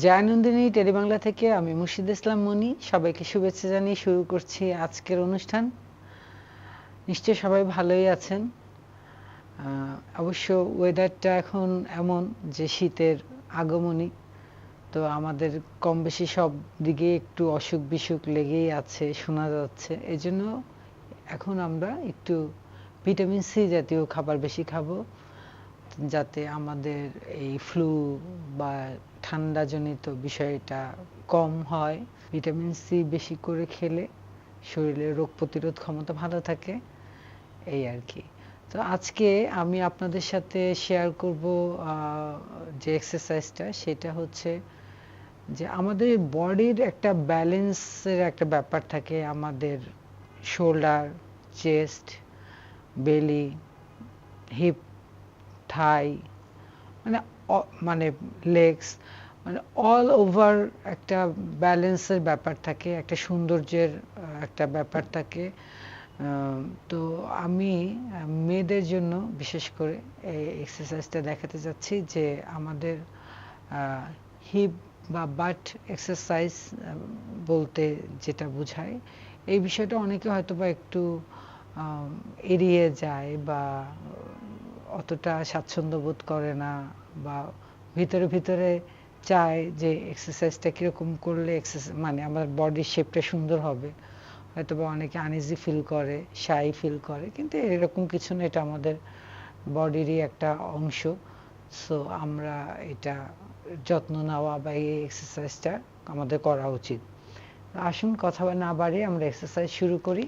জয়ানন্দিনী টেলিবাংলা থেকে আমি মুর্শিদ ইসলাম মনি। সবাইকে শুভেচ্ছা জানিয়ে শুরু করছি আজকের অনুষ্ঠান। নিশ্চয় সবাই ভালোই আছেন। অবশ্য ওয়েদারটা এখন এমন যে শীতের আগমনী তো আমাদের কম বেশি সব দিকে একটু অসুখ বিসুখ লেগেই আছে, শোনা যাচ্ছে। এই জন্য এখন আমরা একটু ভিটামিন সি জাতীয় খাবার বেশি খাব, যাতে আমাদের এই ফ্লু বা ঠান্ডাজনিত বিষয়টা কম হয়, ভিটামিন সি বেশি করে খেলে শরীরে রোগ প্রতিরোধ ক্ষমতা ভালো থাকে, এই আর কি। তো আজকে আমি আপনাদের সাথে শেয়ার করব যে এক্সারসাইজটা সেটা হচ্ছে যে আমাদের বডির একটা ব্যালেন্সের একটা ব্যাপার থাকে, আমাদের shoulder chest belly hip thigh মানে মানে লেগস মানে অল ওভার একটা ব্যালেন্সের ব্যাপার থাকে, একটা সৌন্দর্যের একটা ব্যাপার থাকে। তো আমি, মেয়েদের জন্য বিশেষ করে এই এক্সারসাইজটা দেখাতে যাচ্ছি যে আমাদের হিপ বা বাট এক্সারসাইজ বলতে যেটা বোঝায়। এই বিষয়টা অনেকে হয়তো বা একটু এড়িয়ে যায় বা অতটা স্বাচ্ছন্দ্য বোধ করে না বা ভিতরে ভিতরে চায় যে এক্সারসাইজটা কীরকম করলে এক্সারসাইজ মানে আমার বডির শেপটা সুন্দর হবে। হয়তো বা অনেকে আনইজি ফিল করে শাই ফিল করে, কিন্তু এরকম কিছু না, এটা আমাদের বডিরই একটা অংশ। সো আমরা এটা যত্ন নেওয়া বা এই এক্সারসাইজটা আমাদের করা উচিত। আসুন, কথা না বাড়িয়ে আমরা এক্সারসাইজ শুরু করি।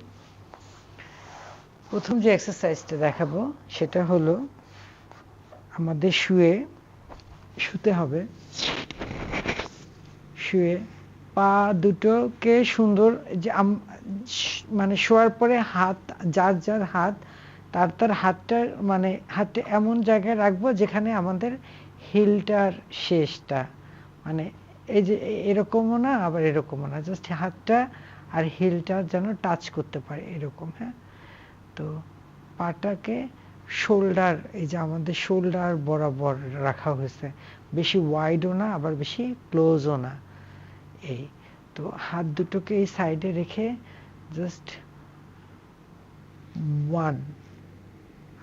প্রথম যে এক্সারসাইজটা দেখাবো, সেটা হলো আমাদের শুয়ে, শুতে হবে। শুয়ে পা দুটোকে সুন্দর যে মানে শোয়ার পরে হাত, যার যার হাত, তার তার হাতটা মানে হাতটা এমন জায়গায় রাখব যেখানে আমাদের হিলটার শেষটা মানে এই যে এরকমও না, আবার এরকমও না জাস্ট হাতটা আর হিলটা যেন টাচ করতে পারে এরকম হ্যাঁ? তো পাটাকে শোল্ডার এই যে আমাদের শোল্ডার বরাবর রাখা হয়েছে। বেশি ওয়াইডও না, আবার বেশি ক্লোজও না। এই তো হাত দুটোকে এই সাইডে রেখে জাস্ট ওয়ান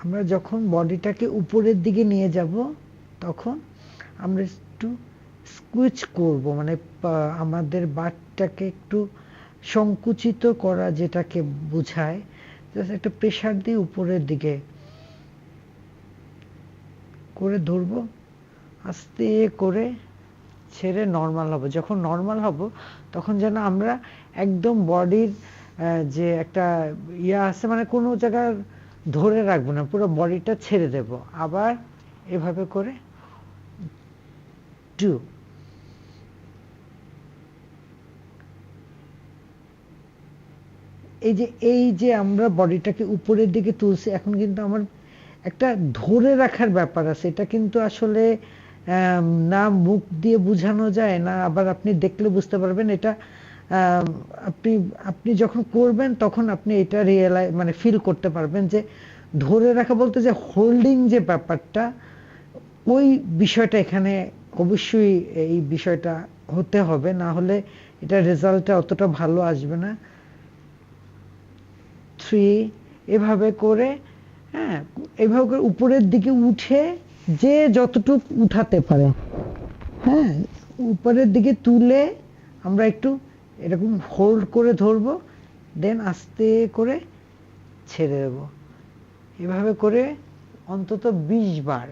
আমরা যখন বডিটাকে উপরের দিকে নিয়ে যাব, তখন আমরা একটু স্কুইচ করব মানে আমাদের বাটটাকে একটু সংকুচিত করা যেটাকে বোঝায়। জাস্ট একটা প্রেশার দিয়ে উপরের দিকে করে ধরবো। আস্তে করে ছেড়ে নর্মাল হব। যখন নর্মাল হব, তখন যেন আমরা একদম বডির যে একটা ইয়া আছে মানে কোনো জায়গায় ধরে রাখব না, পুরো বডিটা ছেড়ে দেব। আবার এভাবে করে টু এই যে এই যে আমরা বডিটাকে উপরের দিকে তুলছি, এখন কিন্তু আমার একটা ধরে রাখার ব্যাপার আছে। এটা কিন্তু আসলে না মুখ দিয়ে বোঝানো যায়, না আবার আপনি দেখলে বুঝতে পারবেন। এটা আপনি আপনি যখন করবেন, তখন আপনি এটা রিয়েলাইজ মানে ফিল করতে পারবেন যে, ধরে রাখা বলতে যে হোল্ডিং যে ব্যাপারটা, ওই বিষয়টা এখানে অবশ্যই এই বিষয়টা হতে হবে। না হলে এটা রেজাল্টটা অতটা ভালো আসবে না। থ্রি এভাবে করে হ্যাঁ এভাবে করে উপরের দিকে উঠে যে যতটুকু উঠাতে পারে হ্যাঁ উপরের দিকে তুলে আমরা একটু এরকম হোল্ড করে ধরবো দেন আস্তে করে ছেড়ে দেব। এভাবে করে অন্তত বিশ বার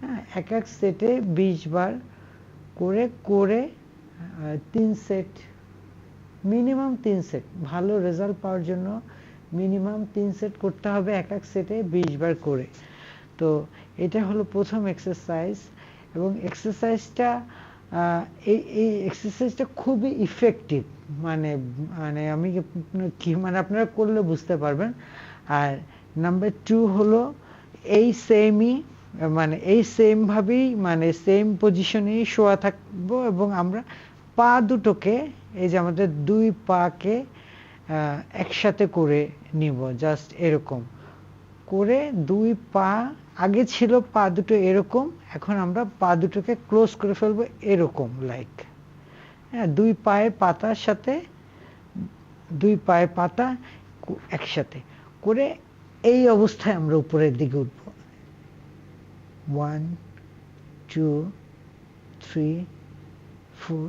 হ্যাঁ এক এক সেটে বিশ বার করে করে তিন সেট মিনিমাম তিন সেট ভালো রেজাল্ট পাওয়ার জন্য মিনিমাম তিন সেট করতে হবে এক এক সেটে বিশ বার করে। তো এটা হলো প্রথম এক্সারসাইজ এবং এক্সারসাইজটা এই এই এক্সারসাইজটা খুবই ইফেক্টিভ মানে মানে আমি কি মানে আপনারা করলে বুঝতে পারবেন। আর নাম্বার টু হলো এই সেমই মানে এই সেম ভাবেই মানে সেম পজিশনেই শোয়া থাকব এবং আমরা পা দুটোকে, এই যে আমাদের দুই পাকে একসাথে করে নিব জাস্ট এরকম। করে দুই পা, আগে ছিল পা দুটো এরকম, এখন আমরা পা দুটোকে ক্লোজ করে ফেলব এরকম লাইক হ্যাঁ দুই পায়ের পাতার সাথে, দুই পায়ের পাতা একসাথে। করে এই অবস্থায় আমরা উপরের দিকে উঠব। ওয়ান টু থ্রি ফোর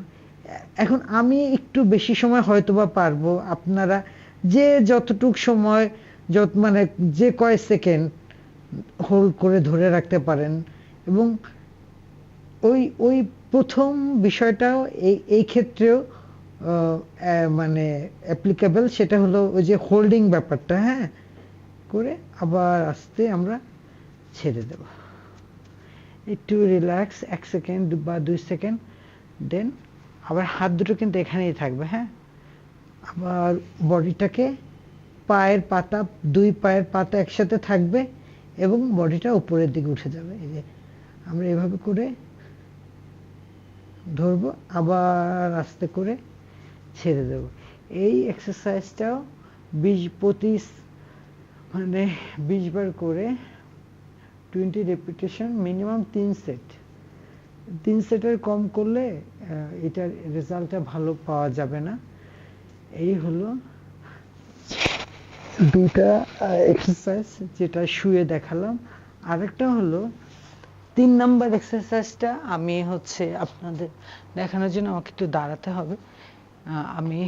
এখন আমি একটু বেশি সময় হয়তো বা পারব। আপনারা যে যতটুক সময়, যত মানে যে কয় সেকেন্ড হোল্ড করে ধরে রাখতে পারেন এবং ওই ওই প্রথম বিষয়টাও এই এই ক্ষেত্রেও মানে অ্যাপ্লিকেবল সেটা হলো ওই যে হোল্ডিং ব্যাপারটা হ্যাঁ? করে আবার আস্তে আমরা ছেড়ে দেব। একটু রিল্যাক্স এক সেকেন্ড বা দুই সেকেন্ড দেন আবার হাত দুটো কিন্তু এখানেই থাকবে হ্যাঁ? আবার বডিটাকে পায়ের পাতা, দুই পায়ের পাতা একসাথে থাকবে এবং বডিটা উপরের দিকে উঠে যাবে। এই যে আমরা এভাবে করে ধরবো, আবার আস্তে করে ছেড়ে দেব। এই এক্সারসাইজটাও বিশ পঁচিশ মানে বিশ বার করে টোয়েন্টি রেপিটেশন মিনিমাম তিন সেট তিন সেটের কম করলে এটার রেজাল্টটা ভালো পাওয়া যাবে না। এই হলো দুটা এক্সারসাইজ যেটা শুয়ে দেখালাম। আরেকটা হলো তিন নাম্বার এক্সারসাইজটা আমি হচ্ছে আপনাদের দেখানোর জন্য আমাকে একটু দাঁড়াতে হবে। আমি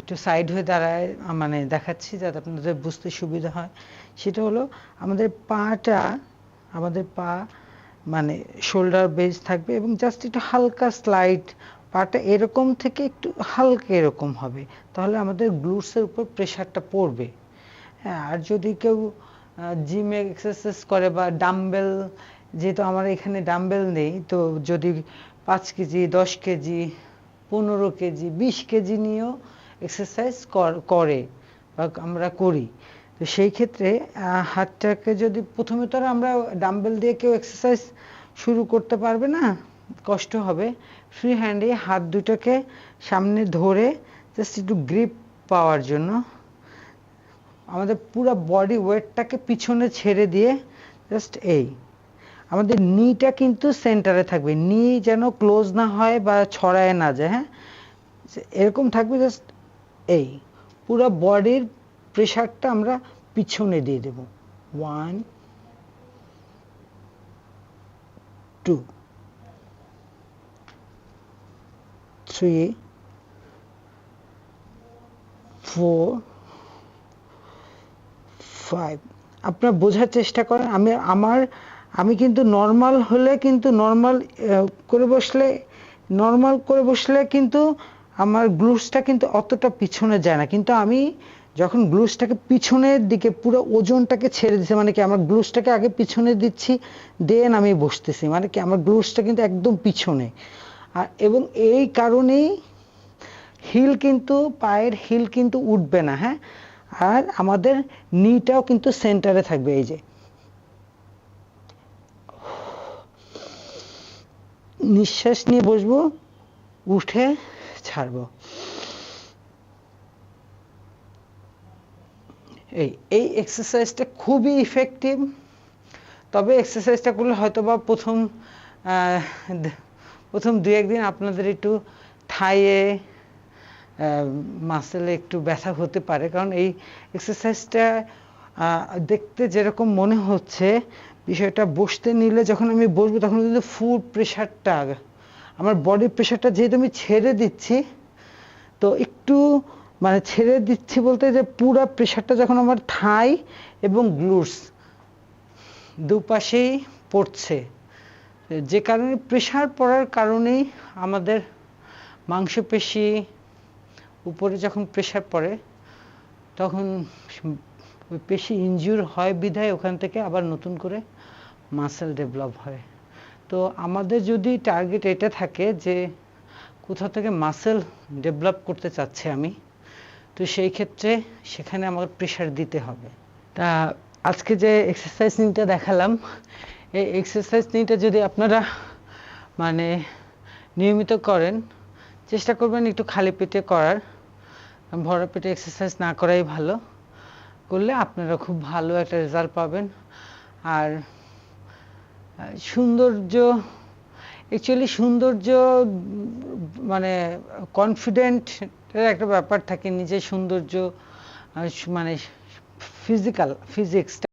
একটু সাইড হয়ে দাঁড়ায় মানে দেখাচ্ছি যাতে আপনাদের বুঝতে সুবিধা হয়। সেটা হলো আমাদের পাটা, আমাদের পা মানে শোল্ডার বেস থাকবে এবং জাস্ট একটু হালকা স্লাইড পাটা এরকম থেকে একটু হালকা এরকম হবে। তাহলে আমাদের গ্লুটসের উপর প্রেশারটা পড়বে। হ্যাঁ আর যদি কেউ জিমে এক্সারসাইজ করে বা ডাম্বেল যেহেতু আমার এখানে ডাম্বেল নেই, তো যদি পাঁচ কেজি, দশ কেজি, পনেরো কেজি, বিশ কেজি নিয়েও এক্সারসাইজ করে বা আমরা করি। তো সেই ক্ষেত্রে হাতটাকে যদি প্রথমে তো আমরা ডাম্বেল দিয়ে কেউ এক্সারসাইজ শুরু করতে পারবে না, কষ্ট হবে। ফ্রি হ্যান্ডে হাত দুটোকে সামনে ধরে জাস্ট একটু গ্রিপ পাওয়ার জন্য, আমাদের পুরো বডি ওয়েটটাকে পিছনে ছেড়ে দিয়ে জাস্ট এই। আমাদের নিটা কিন্তু সেন্টারে থাকবে নি যেন ক্লোজ না হয় বা ছড়ায় না যায় হ্যাঁ? এরকম থাকবে জাস্ট এই। পুরো বডির প্রেশারটা আমরা পিছনে দিয়ে দেব। One two three four five আপনারা বোঝার চেষ্টা করেন, আমি, আমার, আমি কিন্তু নর্মাল হলে কিন্তু নর্মাল করে বসলে নর্মাল করে বসলে কিন্তু আমার গ্লুসটা কিন্তু অতটা পিছনে যায় না। কিন্তু আমি যখন গ্লুসটাকে পিছনের দিকে পুরো ওজনটাকে ছেড়ে দিচ্ছি মানে কি আমার গ্লুসটাকে আগে পিছনে দিচ্ছি, দেন আমি বসতেছি মানে কি আমার গ্লুসটা কিন্তু একদম পিছনে। আর এবং এই কারণেই হিল কিন্তু, পায়ের হিল কিন্তু উঠবে না হ্যাঁ? আর আমাদের নিটাও কিন্তু সেন্টারে থাকবে, এই যে। নিঃশ্বাস নিয়ে বসবো, উঠে ছাড়বো। এই এই এক্সারসাইজটা খুবই ইফেক্টিভ তবে এক্সারসাইজটা করলে হয়তো বা প্রথম প্রথম দু একদিন আপনাদের একটু থাইয়ে মাসেলে একটু ব্যথা হতে পারে। কারণ এই এক্সারসাইজটা দেখতে যেরকম মনে হচ্ছে, বিষয়টা বসতে নিলে যখন আমি বসবো তখন কিন্তু ফুড প্রেশারটা আমার বডি প্রেশারটা যেহেতু আমি ছেড়ে দিচ্ছি, তো একটু মানে ছেড়ে দিচ্ছি বলতে যে পুরো প্রেশারটা যখন আমার থাই এবং গ্লুটস দুপাশেই পড়ছে। যে কারণে প্রেশার পড়ার কারণেই আমাদের মাংসপেশি উপরে যখন প্রেশার পড়ে, তখন পেশি ইনজিউর হয় বিধায় ওখান থেকে আবার নতুন করে মাসেল ডেভেলপ হয়। তো আমাদের যদি টার্গেট এটা থাকে যে কোথাও থেকে মাসেল ডেভেলপ করতে চাচ্ছি আমি তো সেই ক্ষেত্রে সেখানে আমাকে প্রেশার দিতে হবে। তা আজকে যে এক্সারসাইজ নিটা দেখালাম, এই এক্সারসাইজ নিটা যদি আপনারা মানে নিয়মিত করেন, চেষ্টা করবেন একটু খালি পেটে করার। ভরা পেটে এক্সারসাইজ না করাই ভালো। করলে আপনারা খুব ভালো একটা রেজাল্ট পাবেন। আর সৌন্দর্য অ্যাকচুয়ালি সৌন্দর্য মানে কনফিডেন্ট একটা ব্যাপার থাকে নিজের সৌন্দর্য মানে ফিজিক্যাল ফিজিক্সটা